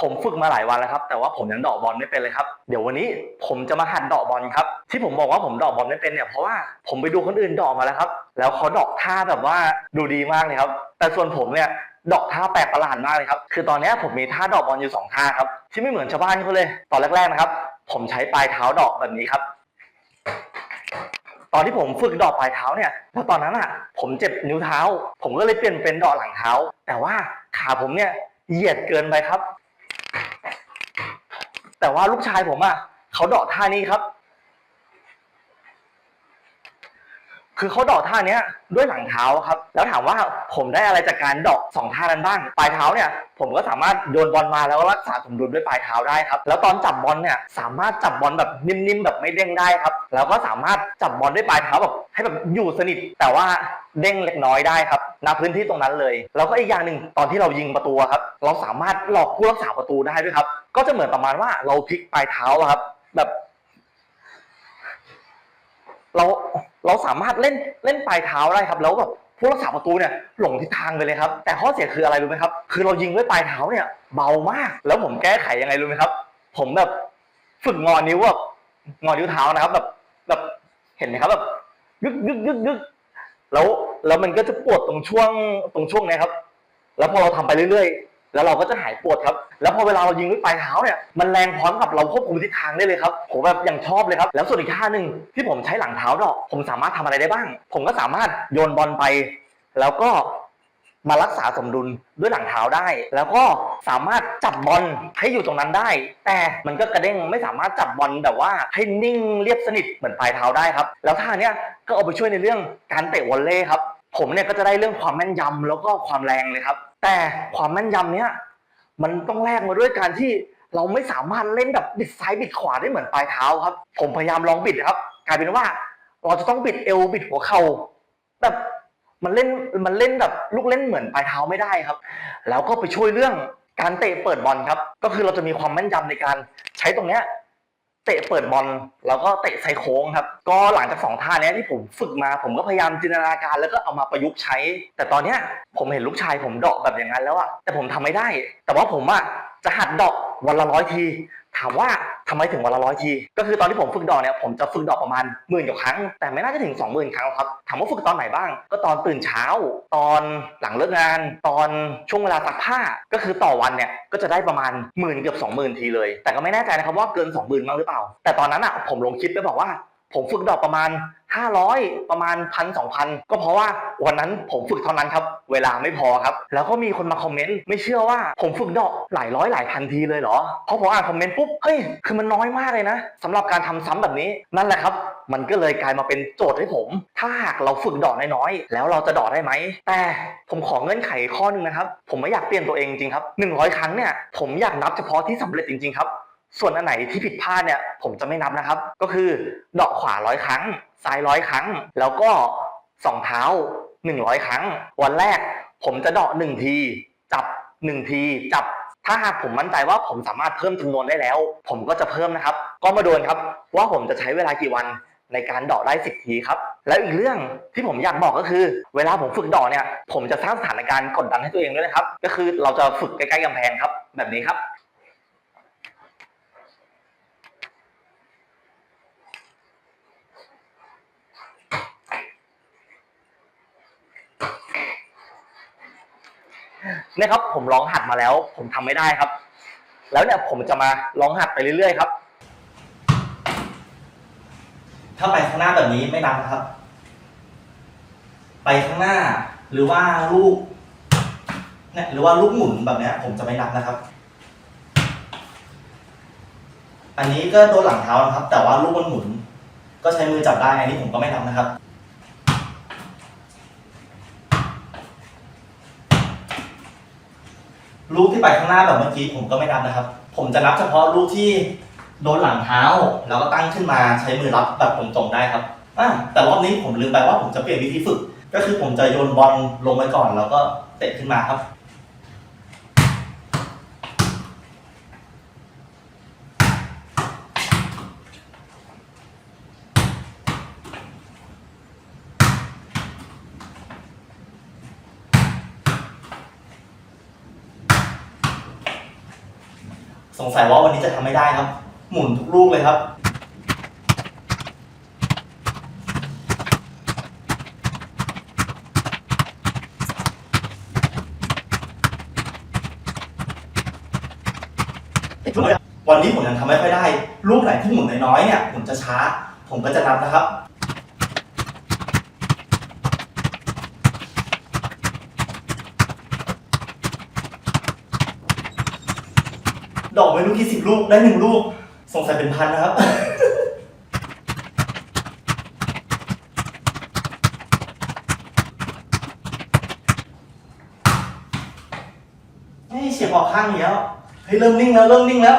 ผมฝึกมาหลายวันแล้วครับ แต่ว่าผมยังเดอกบอลไม่เป็นเลยครับ เดี๋ยววันนี้ผมจะมาหัดเดอกบอลครับ ที่ผมบอกว่าผมเดอกบอลไม่เป็นเนี่ยเพราะว่าผมไปดูคนอื่นเดอกมาแล้วครับ แล้วเขาเดอกท่าแบบว่าดูดีมากเลยครับ แต่ส่วนผมเนี่ยดอกท่าแปลกประหลาดมากเลยครับ คือตอนนี้ผมมีท่าดอกบอลอยู่สองท่าครับ ที่ไม่เหมือนชาวบ้านเขาเลย ตอนแรกๆนะครับ ผมใช้ปลายเท้าดอกแบบนี้ครับ ตอนที่ผมฝึกดอกปลายเท้าเนี่ย แล้วตอนนั้นอะ ผมเจ็บนิ้วเท้า ผมก็เลยเปลี่ยนเป็นดอกหลังเท้า แต่ว่าขาผมเนี่ยเหยียดเกินไปครับ แต่ว่าลูกชายผมอะเขาเดาะท่านี้ครับ คือเขาดาะท่าเนี้ยด้วยหลังเท้าครับ แล้วถามว่าผมได้อะไรจากการดาะสองท่านั้นบ้าง ปลายเท้าเนี่ย ผมก็สามารถโยนบอลมาแล้วรักษาสมดุลด้วยปลายเท้าได้ครับ แล้วตอนจับบอลเนี่ยสามารถจับบอลแบบนิ่มๆแบบไม่เด้งได้ครับ แล้วก็สามารถจับบอลด้วยปลายเท้าแบบให้แบบอยู่สนิท แต่ว่าเด้งเล็กน้อยได้ครับณพื้นที่ตรงนั้นเลย แล้วก็อีกอย่างหนึ่งตอนที่เรายิงประตูครับ เราสามารถหลอกผู้รักษาประตูได้ด้วยครับ ก็จะเหมือนประมาณว่าเราพลิกปลายเท้าครับ แบบ เรา เราสามารถเล่นเล่นปลายเท้าได้ครับ แล้วแบบผู้รักษาประตูเนี่ยหลงทิศทางไปเลยครับ แต่ข้อเสียคืออะไรรู้ไหมครับ คือเรายิงด้วยปลายเท้าเนี่ยเบามาก แล้วผมแก้ไขยังไงรู้ไหมครับ ผมแบบฝึกงอนิ้วแบบงอนิ้วเท้านะครับ แบบแบบเห็นไหมครับแบบยึกยึกยึกยึกแล้วแล้วมันก็จะปวดตรงช่วงตรงช่วงนี้ครับ แล้วพอเราทำไปเรื่อยๆ แล้วเราก็จะหายปวดครับ แล้วพอเวลาเรายิงด้วยปลายเท้าเนี่ยมันแรงพร้อมกับเราควบคุมทิศทางได้เลยครับผมแบบอย่างชอบเลยครับ แล้วส่วนอีกท่าหนึ่งที่ผมใช้หลังเท้าดอก ผมสามารถทำอะไรได้บ้าง ผมก็สามารถโยนบอลไป แล้วก็มารักษาสมดุลด้วยหลังเท้าได้ แล้วก็สามารถจับบอลให้อยู่ตรงนั้นได้ แต่มันก็กระเด้งไม่สามารถจับบอลแบบว่าให้นิ่งเรียบสนิทเหมือนปลายเท้าได้ครับ แล้วท่าเนี้ยก็เอาไปช่วยในเรื่องการเตะวอลเลย์ครับ ผมเนี่ยก็จะได้เรื่องความแม่นยำแล้วก็ความแรงเลยครับ แต่ความแม่นยำเนี้ยมันต้องแลกมาด้วยการที่เราไม่สามารถเล่นแบบบิดซ้ายบิดขวาได้เหมือนปลายเท้าครับ ผมพยายามลองบิดครับ กลายเป็นว่าเราจะต้องบิดเอวบิดหัวเข่าแบบมันเล่นมันเล่นแบบลูกเล่นเหมือนปลายเท้าไม่ได้ครับ แล้วก็ไปช่วยเรื่องการเตะเปิดบอลครับ ก็คือเราจะมีความแม่นยำในการใช้ตรงเนี้ย เตะเปิดบอลแล้วก็เตะไซโค้งครับ ก็หลังจากสองท่านี้ที่ผมฝึกมา ผมก็พยายามจินตนาการแล้วก็เอามาประยุกต์ใช้ แต่ตอนเนี้ยผมเห็นลูกชายผมเดาะแบบอย่างนั้นแล้วอะแต่ผมทำไม่ได้ แต่ว่าผมอะจะหัดเดาะวันละร้อยที ถามว่า ทำไมถึงวันละร้อยที ก็คือตอนที่ผมฝึกดอกเนี่ยผมจะฝึกดอกประมาณหมื่นกว่าครั้ง แต่ไม่น่าจะถึงสองหมื่นครั้งครับ ถามว่าฝึกตอนไหนบ้าง ก็ตอนตื่นเช้า ตอนหลังเลิกงาน ตอนช่วงเวลาซักผ้า ก็คือต่อวันเนี่ยก็จะได้ประมาณหมื่นเกือบสองหมื่นทีเลย แต่ก็ไม่แน่ใจนะครับว่าเกินสองหมื่นบ้างหรือเปล่า แต่ตอนนั้นอะผมลงคลิปไปบอกว่า ผมฝึกดอกประมาณ 500 ประมาณพันสองพันก็เพราะว่าวันนั้นผมฝึกเท่านั้นครับ เวลาไม่พอครับ แล้วก็มีคนมาคอมเมนต์ไม่เชื่อว่าผมฝึกดอกหลายร้อยหลายพันทีเลยเหรอเพราะผมอ่านคอมเมนต์ปุ๊บเฮ้ยคือมันน้อยมากเลยนะสำหรับการทำซ้ำแบบนี้นั่นแหละครับ มันก็เลยกลายมาเป็นโจทย์ให้ผม ถ้าหากเราฝึกดอกน้อยๆแล้วเราจะดอกได้ไหมแต่ผมขอเงื่อนไขข้อหนึ่งนะครับ ผมไม่อยากเปลี่ยนตัวเองจริงครับ100 ครั้งเนี่ยผมอยากนับเฉพาะที่สำเร็จจริงๆครับ ส่วนอันไหนที่ผิดพลาดเนี่ยผมจะไม่นับนะครับ ก็คือเดาะขวาร้อยครั้ง ซ้ายร้อยครั้ง แล้วก็สองเท้าหนึ่งร้อยครั้ง วันแรกผมจะเดาะหนึ่งที จับหนึ่งทีจับถ้าหากผมมั่นใจว่าผมสามารถเพิ่มจำนวนได้แล้ว ผมก็จะเพิ่มนะครับ ก็มาดูนครับ ว่าผมจะใช้เวลากี่วันในการเดาะได้สิบทีครับ แล้วอีกเรื่องที่ผมอยากบอกก็คือ เวลาผมฝึกเดาะเนี่ย ผมจะสร้างสถานการณ์กดดันให้ตัวเองด้วยนะครับ ก็คือเราจะฝึกใกล้ๆกำแพงครับ แบบนี้ครับ เนี่ยครับผมลองหัดมาแล้ว ผมทำไม่ได้ครับ แล้วเนี่ยผมจะมาลองหัดไปเรื่อยๆครับ ถ้าไปข้างหน้าแบบนี้ไม่นับนะครับ ไปข้างหน้าหรือว่าลูกเนี่ยหรือว่าลูกหมุนแบบนี้ผมจะไม่นับนะครับ อันนี้ก็โดนหลังเท้านะครับ แต่ว่าลูกมันหมุน ก็ใช้มือจับได้อันนี้ผมก็ไม่นับนะครับ ลูกที่ไปข้างหน้าแบบเมื่อกี้ผมก็ไม่นับนะครับ ผมจะนับเฉพาะลูกที่โดนหลังเท้าแล้วก็ตั้งขึ้นมาใช้มือรับแบบตรงๆได้ครับอะแต่รอบนี้ผมลืมไปว่าผมจะเปลี่ยนวิธีฝึก ก็คือผมจะโยนบอลลงไปก่อนแล้วก็เตะขึ้นมาครับ สงสัยว่าวันนี้จะทำไม่ได้ครับ หมุนทุกลูกเลยครับ วันนี้ผมยังทำไม่ค่อยได้ ลูกไหนที่หมุนน้อยๆเนี่ยผมจะช้า ผมก็จะนับนะครับ ดอกไม่รู้กี่สิบลูกได้หนึ่งลูก สงสัยเป็นพันนะครับเฮ้ยเสียบออกข้างอีกแล้ว เฮ้ยเริ่มนิ่งแล้วเริ่มนิ่งแล้ว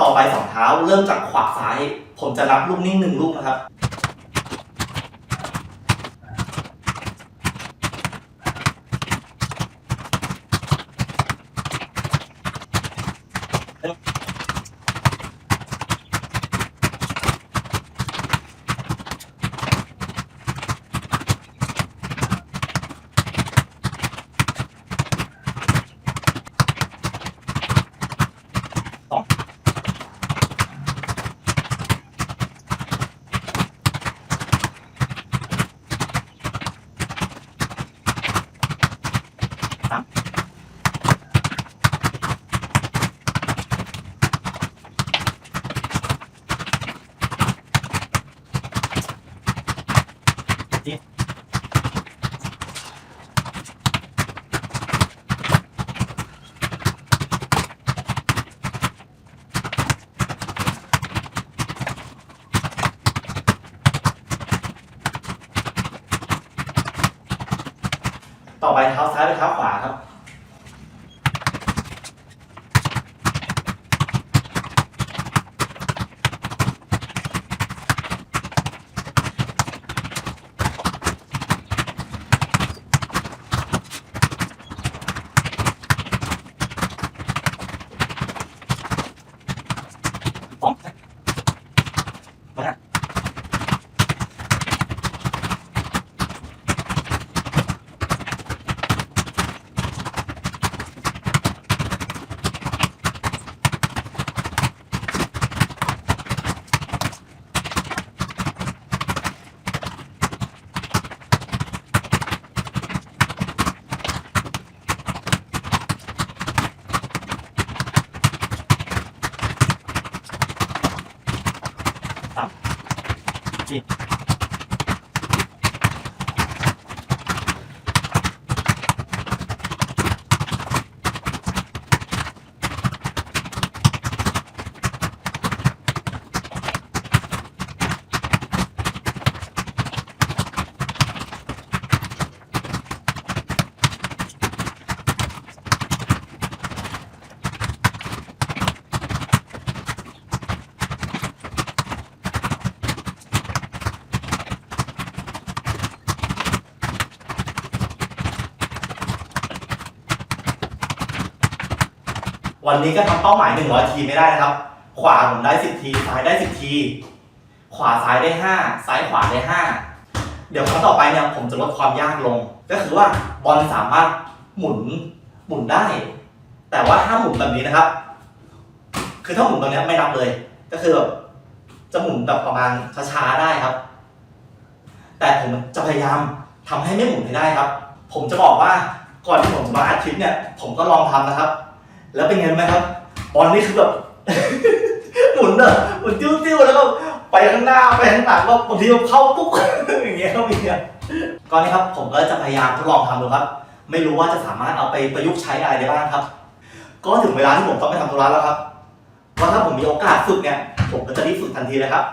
ต่อไปสองเท้าเริ่มจากขวาซ้าย ผมจะรับลูกนิ่งหนึ่งลูกนะครับ ต่อไปเท้าซ้ายไปเท้าขวาครับ วันนี้ก็ทำเป้าหมาย 100 ทีไม่ได้นะครับ ขวาผมได้ 10 ที ซ้ายได้ 10 ที ขวาซ้ายได้ 5 ซ้ายขวาได้ 5 เดี๋ยวครั้งต่อไปเนี่ยผมจะลดความยากลง ก็คือว่าบอลสามารถหมุนหมุนได้ แต่ว่าถ้าหมุนแบบนี้นะครับ คือถ้าหมุนตรงเนี้ยไม่นับเลย ก็คือแบบจะหมุนแบบประมาณช้าๆได้ครับ แต่ผมจะพยายามทำให้ไม่หมุนให้ได้ครับ ผมจะบอกว่าก่อนที่ผมจะมาอัดคลิปเนี่ย ผมก็ลองทำนะครับ แล้วเป็นไงไหมครับบอลนี่คือแบบ หมุนเนอะหมุนติ้วๆแล้วก็ไปข้างหน้าไปข้างหลังก็บางทีก็เข้าปุ๊บ อย่างเงี้ยก็มีอะก็นี่ครับผมก็จะพยายามทดลองทำดูครับ ไม่รู้ว่าจะสามารถเอาไปประยุกต์ใช้อะไรได้บ้างครับ ก็ถึงเวลาที่ผมต้องไปทำธุระแล้วครับว่าถ้าผมมีโอกาสฝึกเนี่ยผมก็จะรีบฝึกทันทีเลยครับ